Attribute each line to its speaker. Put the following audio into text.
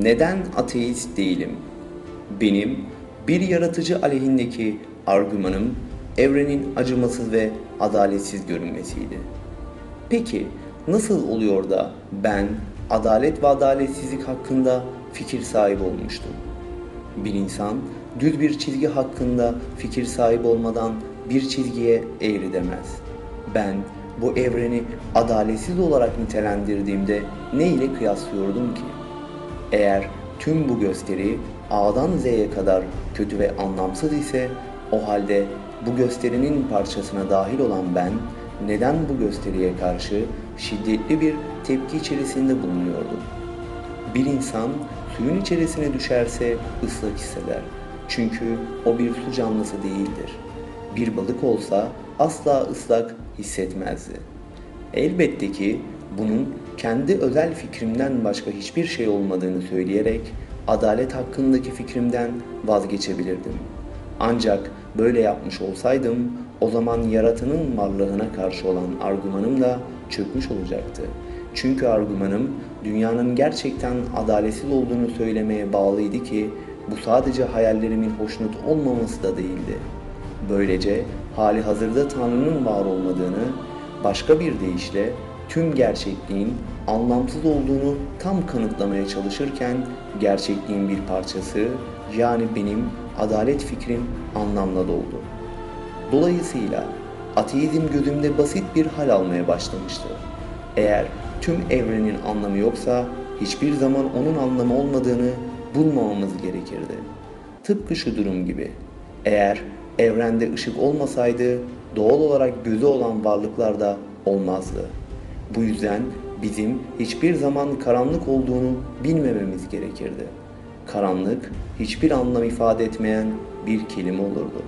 Speaker 1: Neden ateist değilim? Benim bir yaratıcı aleyhindeki argümanım evrenin acımasız ve adaletsiz görünmesiydi. Peki nasıl oluyor da ben adalet ve adaletsizlik hakkında fikir sahibi olmuştum? Bir insan düz bir çizgi hakkında fikir sahibi olmadan bir çizgiye eğri demez. Ben bu evreni adaletsiz olarak nitelendirdiğimde ne ile kıyaslıyordum ki? Eğer tüm bu gösteri A'dan Z'ye kadar kötü ve anlamsız ise o halde bu gösterinin parçasına dahil olan ben neden bu gösteriye karşı şiddetli bir tepki içerisinde bulunuyordum? Bir insan suyun içerisine düşerse ıslak hisseder. Çünkü o bir su canlısı değildir. Bir balık olsa asla ıslak hissetmezdi. Elbette ki bunun kendi özel fikrimden başka hiçbir şey olmadığını söyleyerek adalet hakkındaki fikrimden vazgeçebilirdim. Ancak böyle yapmış olsaydım o zaman yaratanın varlığına karşı olan argümanım da çökmüş olacaktı. Çünkü argümanım dünyanın gerçekten adaletsiz olduğunu söylemeye bağlıydı ki bu sadece hayallerimin hoşnut olmaması da değildi. Böylece hali hazırda Tanrı'nın var olmadığını, başka bir deyişle tüm gerçekliğin anlamsız olduğunu tam kanıtlamaya çalışırken gerçekliğin bir parçası yani benim adalet fikrim anlamla doldu. Dolayısıyla ateizm gözümde basit bir hal almaya başlamıştı. Eğer tüm evrenin anlamı yoksa hiçbir zaman onun anlamı olmadığını bulmamamız gerekirdi. Tıpkı şu durum gibi. Eğer evrende ışık olmasaydı doğal olarak gözü olan varlıklar da olmazdı. Bu yüzden bizim hiçbir zaman karanlık olduğunu bilmememiz gerekirdi. Karanlık hiçbir anlam ifade etmeyen bir kelime olurdu.